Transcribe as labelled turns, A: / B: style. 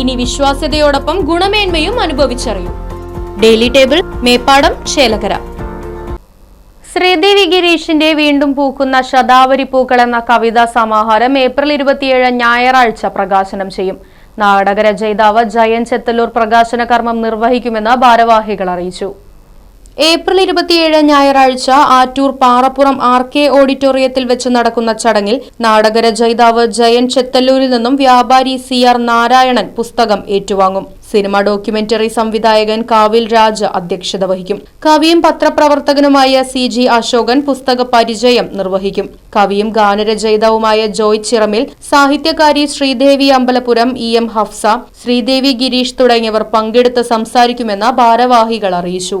A: ഇനി വിശ്വാസ്യതയോടൊപ്പം ഗുണമേന്മയും അനുഭവിച്ചറിയൂ. ഡെയിലി ടേബിൾ മേപ്പാടം ചേലകര ശ്രീദേവി ഗിരീഷിന്റെ വീണ്ടും പൂക്കുന്ന ശതാവരി പൂക്കൾ എന്ന കവിതാ സമാഹാരം ഏപ്രിൽ ഇരുപത്തിയേഴ് ഞായറാഴ്ച പ്രകാശനം ചെയ്യും. നാടക രചയിതാവ് ജയൻ ചെത്തല്ലൂർ പ്രകാശന കർമ്മം നിർവഹിക്കുമെന്ന് ഭാരവാഹികൾ അറിയിച്ചു. ഏപ്രിൽ ഇരുപത്തിയേഴ് ഞായറാഴ്ച ആറ്റൂർ പാറപ്പുറം ആർ കെ ഓഡിറ്റോറിയത്തിൽ വെച്ച് നടക്കുന്ന ചടങ്ങിൽ നാടകരചയിതാവ് ജയൻ ചെത്തല്ലൂരിൽ നിന്നും വ്യാപാരി സി ആർ നാരായണൻ പുസ്തകം ഏറ്റുവാങ്ങും. സിനിമ ഡോക്യുമെന്ററി സംവിധായകൻ കാവിൽ രാജ് അധ്യക്ഷത വഹിക്കും. കവിയും പത്രപ്രവർത്തകനുമായ സി ജി അശോകൻ പുസ്തക പരിചയം നിർവഹിക്കും. കവിയും ഗാനരചയിതാവുമായ ജോയ് ചിറമിൽ സാഹിത്യകാരി ശ്രീദേവി അമ്പലപുരം ഇ എം ഹഫ്സ ശ്രീദേവി ഗിരീഷ് തുടങ്ങിയവർ പങ്കെടുത്ത് സംസാരിക്കുമെന്ന് ഭാരവാഹികൾ അറിയിച്ചു.